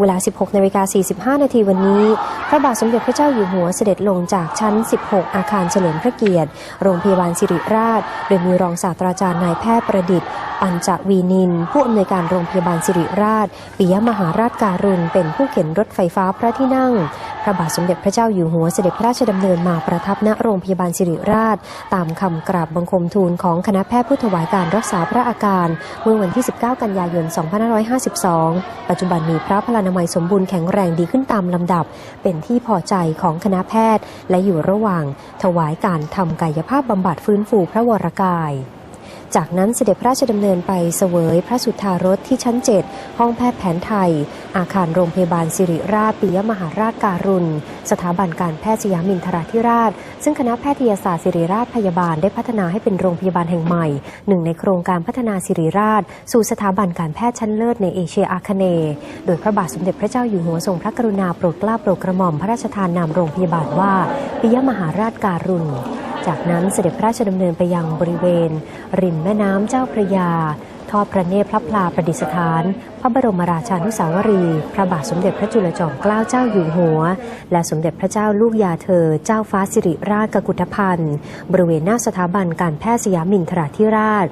เวลา 16นาฬิกา45 นาทีวันนี้ พระบาทสมเด็จพระเจ้าอยู่หัวเสด็จลงจากชั้น 16 อาคารเฉลิมพระเกียรติ โรงพยาบาลสิริราช โดยมีรองศาสตราจารย์นายแพทย์ประดิษฐ์ปัญจวีนิน ผู้อำนวยการโรงพยาบาลสิริราช ปิยมหาราชการุณ เป็นผู้เข็นรถไฟฟ้าพระที่นั่ง พระบาทสมเด็จพระเจ้าอยู่หัวเสด็จพระราชดำเนินมาประทับณโรงพยาบาลสิริราช ตามคำกราบบังคมทูลของคณะแพทย์ผู้ถวายการรักษาพระอาการ เมื่อวันที่ 19 กันยายน 2552 ปัจจุบันมีพระพลานามัยสมบูรณ์แข็งแรงดีขึ้นตามลำดับ เป็นที่พอใจของคณะแพทย์ และอยู่ระหว่าง ถวายการทำกายภาพบำบัดฟื้นฟูพระวรกาย จากนั้นเสด็จพระราชดำเนินไปเสวยพระสุธารสที่ชั้น 7 ห้องแพทย์แผนไทย อาคารโรงพยาบาลสิริราชปิยมหาราชการุณ สถาบันการแพทย์สยามินทราธิราช ซึ่งคณะแพทยศาสตร์ศิริราชพยาบาลได้พัฒนาให้เป็นโรงพยาบาลแห่งใหม่ หนึ่งในโครงการพัฒนาศิริราช สู่สถาบันการแพทย์ชั้นเลิศในเอเชียอาคเนย์โดยพระบาทสมเด็จพระเจ้าอยู่หัวทรงพระกรุณาโปรดเกล้าโปรดกระหม่อมพระราชทานนามโรงพยาบาลว่า ปิยมหาราชการุณ จากนั้นเสด็จพระราชดำเนินไปยังบริเวณ ริมแม่น้ำเจ้าพระยา ทอดพระเนตรพระพลาประดิษฐาน ระบรมราชานุสาวรี พระบาทสมเด็จพระจุลจอมเกล้าเจ้าอยู่หัว และสมเด็จพระเจ้าลูกยาเธอ เจ้าฟ้าสิริราชกกุฏพันธ์บริเวณหน้าสถาบันการแพทย์สยามินทราธิราช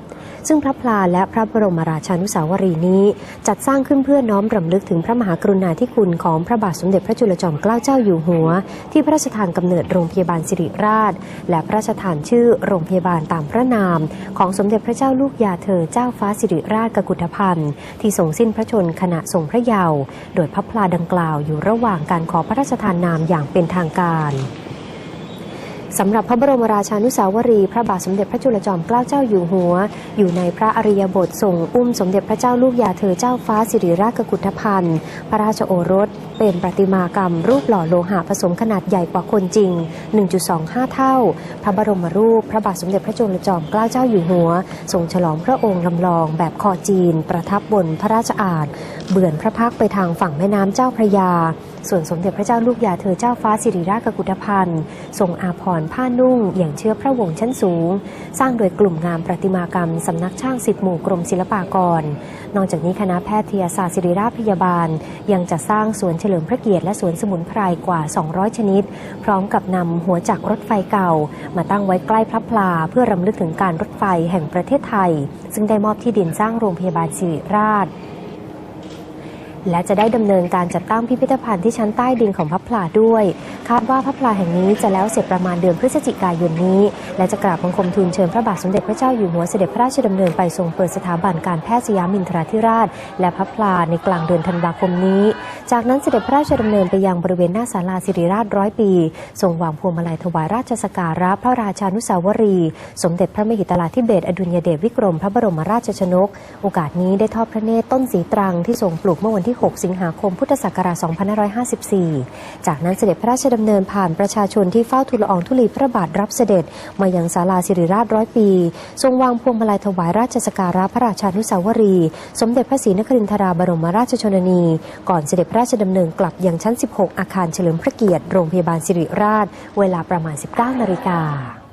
ซึ่งพระพลาและพระบรมราชานุสาวรีนี้ จัดสร้างขึ้นเพื่อน้อมรำลึกถึงพระมหากรุณาธิคุณของพระบาทสมเด็จพระจุลจอมเกล้าเจ้าอยู่หัว ที่พระราชทานกำเนิดโรงพยาบาลสิริราช และพระราชทานชื่อโรงพยาบาลตามพระนาม ของสมเด็จพระเจ้าลูกยาเธอเจ้าฟ้าสิริราชกกุฏพันธ์ที่ทรงสิ้นพระชนขณะทรงพระเยาว์โดยพระพลาดังกล่าวอยู่ระหว่างการขอพระราชทานนามอย่างเป็นทางการ สำหรับพระบรมราชานุสาวรี พระบาทสมเด็จพระจุลจอมเกล้าเจ้าอยู่หัว อยู่ในพระอริยบททรงอุ้มสมเด็จพระเจ้าลูกยาเธอเจ้าฟ้าสิริราชกุฏพันธ์พระราชโอรส เป็นประติมากรรม รูปหล่อโลหะผสมขนาดใหญ่กว่าคนจริง 1.25 เท่า พระบรมรูป พระบาทสมเด็จพระจุลจอมเกล้าเจ้าอยู่หัวทรงฉลองพระองค์ลำลองแบบคอจีน ประทับบนพระราชอาณเบื่อนพระพักไปทางฝั่งแม่น้ำเจ้าพระยา ส่วนสมเด็จพระเจ้าลูกยาเธอเจ้าฟ้าสิริราชกกุฏพันธ์ทรงอาภรณ์ผ้านุ่งอย่างเชื้อพระวงศ์ชั้นสูง สร้างโดยกลุ่มงามประติมากรรม สำนักช่างสิบหมู่กรมศิลปากร นอกจากนี้คณะแพทยศาสตร์ศิริราชพยาบาล ยังจะสร้างสวนเฉลิมพระเกียรติและสวนสมุนไพรกว่า 200 ชนิด พร้อมกับนำหัวจักรรถไฟเก่า มาตั้งไว้ใกล้พระพลา เพื่อรำลึกถึงการรถไฟแห่งประเทศไทย ซึ่งได้มอบที่ดินสร้างโรงพยาบาลศิริราช และจะได้ดำเนินการจัดตั้งพิพิธภัณฑ์ที่ชั้นใต้ดินของพระพลาด้วย คาดว่าพระพลาแห่งนี้จะแล้วเสร็จประมาณเดือนพฤศจิกายนนี้ และจะกราบบังคมทูลเชิญพระบาทสมเด็จพระเจ้าอยู่หัวเสด็จพระราชดำเนินไปทรงเปิดสถาบันการแพทย์สยามินทราธิราช และพระพลาในกลางเดือนธันวาคมนี้ จากนั้นเสด็จพระราชดำเนินไปยังบริเวณหน้าศาลาสิริราชร้อยปีทรงวางพวงมาลัยถวายราชสการะพระราชานุสาวรีย์สมเด็จพระมหิดลาธิเบศอดุลยเดชวิกรม พระบรมราชชนก โอกาสนี้ได้ทอดพระเนตรต้นสีตรังที่ทรงปลูกเมื่อวันที่6 สิงหาคม พุทธศักราช 2554 จากนั้นเสด็จพระราชดำเนินผ่านประชาชนที่เฝ้าทูลละอองธุลีพระบาทรับเสด็จ มายังศาลาสิริราชร้อยปี ทรงวางพวงมาลัยถวายราชสการะพระราชานุสาวรี สมเด็จพระศรีนครินทราบรมราชชนนี ก่อนเสด็จพระราชดำเนินกลับยังชั้น 16 อาคารเฉลิมพระเกียรติ โรงพยาบาลสิริราช เวลาประมาณ 19 นาฬิกา